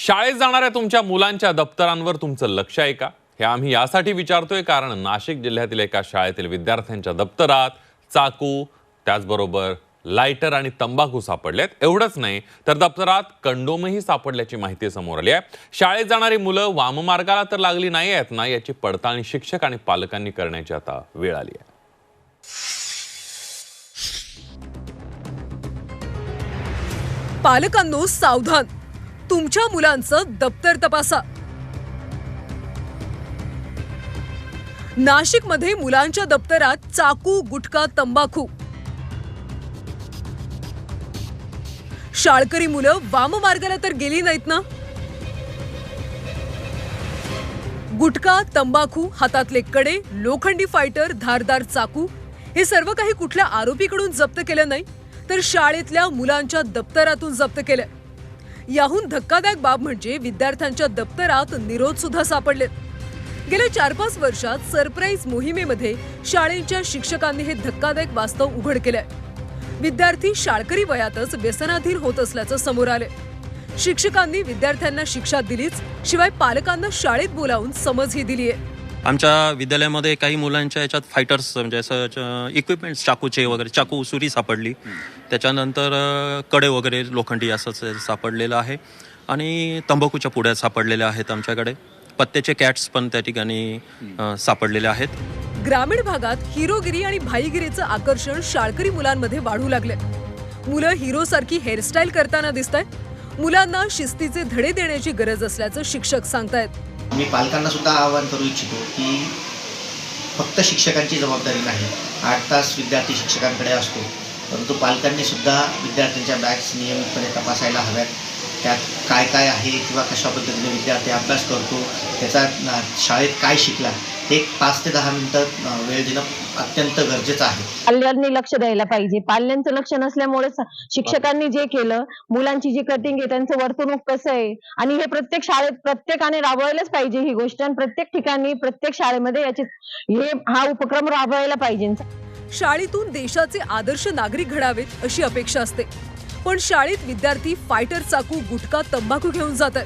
शाळेत जाणाऱ्या तुमच्या मुलांच्या दप्तरांवर तुमचं लक्ष आहे का? हे आम्ही यासाठी विचारतोय कारण नाशिक जिल्ह्यातील एका शाळेतील विद्यार्थ्यांच्या दप्तरात चाकू त्याचबरोबर लायटर आणि तंबाखू सापडलेत. एवढंच नाही तर दप्तरात कंडोमही सापडल्याची माहिती समोर आली आहे. शाळेत जाणारी मुलं वाममार्गाला तर लागली नाही आहेत ना याची पडताळणी शिक्षक आणि पालकांनी करण्याची आता वेळ आली आहे. पालकांनो सावधान! तुमच्या मुलांचं दप्तर तपासा. नाशिकमध्ये मुलांच्या दप्तरात चाकू गुटखा तंबाखू. शाळकरी मुलं वाममार्गाला तर गेली नाहीत ना? गुटखा तंबाखू हातातले कडे लोखंडी फायटर धारदार चाकू हे सर्व काही कुठल्या आरोपीकडून जप्त केलं नाही तर शाळेतल्या मुलांच्या दप्तरातून जप्त केलं. याहून धक्कादायक बाब म्हणजे विद्यार्थ्यांच्या दप्तरात निरोध सुद्धा सापडलेत गेल्या चार पाच वर्षात सरप्राईज मोहिमेमध्ये शाळेच्या शिक्षकांनी हे धक्कादायक वास्तव उघड केलंय. विद्यार्थी शाळकरी वयातच व्यसनाधीन होत असल्याचं समोर आले शिक्षकांनी विद्यार्थ्यांना शिक्षा दिलीच शिवाय पालकांना शाळेत बोलावून समजही आहे आमच्या विद्यालयामध्ये काही मुलांच्या याच्यात फायटर्स म्हणजे असं इक्विपमेंट्स चाकूचे वगैरे चाकू सुरी सापडली. त्याच्यानंतरकडे वगैरे लोखंडी असंच सापडलेलं आहे. आणि तंबाखूच्या पुड्या सापडलेल्या आहेत आमच्याकडे. पत्त्याचे कॅट्स पण त्या ठिकाणी सापडलेले आहेत. ग्रामीण भागात हिरोगिरी आणि भाईगिरीचं आकर्षण शाळकरी मुलांमध्ये वाढू लागले मुलं हिरो सारखी हेअरस्टाईल करताना दिसत मुलांना शिस्तीचे धडे देण्याची गरज असल्याचं शिक्षक सांगतायत. मी पालकांना सुद्धा आवाहन करू इच्छितो की फक्त शिक्षकांची जबाबदारी नाही आठ तास विद्यार्थी शिक्षकांकडे असतो परंतु पालकांनी सुद्धा विद्यार्थ्यांच्या बॅग्स नियमितपणे तपासायला हव्यात. त्यात काय काय आहे किंवा कशा पद्धतीने विद्यार्थी अभ्यास करतो त्याचा शाळेत काय शिकला हे एक पाच ते दहा मिनटं वेळ देणं अत्यंत गरजेचं आहे. पाल्यांनी लक्ष द्यायला पाहिजे. पाल्यांचं लक्ष नसल्यामुळे शिक्षकांनी जे केलं मुलांची जी कटिंग आहे त्यांचं वर्तणूक कसं आहे आणि हे प्रत्येक शाळेत प्रत्येकाने राबवायलाच पाहिजे ही गोष्ट आणि प्रत्येक ठिकाणी प्रत्येक शाळेमध्ये याची हे हा उपक्रम राबवायला पाहिजे. शाळेतून देशाचे आदर्श नागरिक घडावेत अशी अपेक्षा असते. पण शाळेत विद्यार्थी फायटर चाकू गुटखा तंबाखू घेऊन जातात.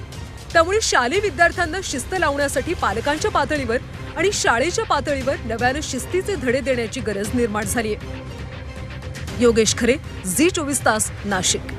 त्यामुळे शालेय विद्यार्थ्यांना शिस्त लावण्यासाठी पालकांच्या पातळीवर आणि शाळेच्या पातळीवर नव्यानं शिस्तीचे धडे देण्याची गरज निर्माण झाली आहे योगेश खरे झी चोवीस तास नाशिक.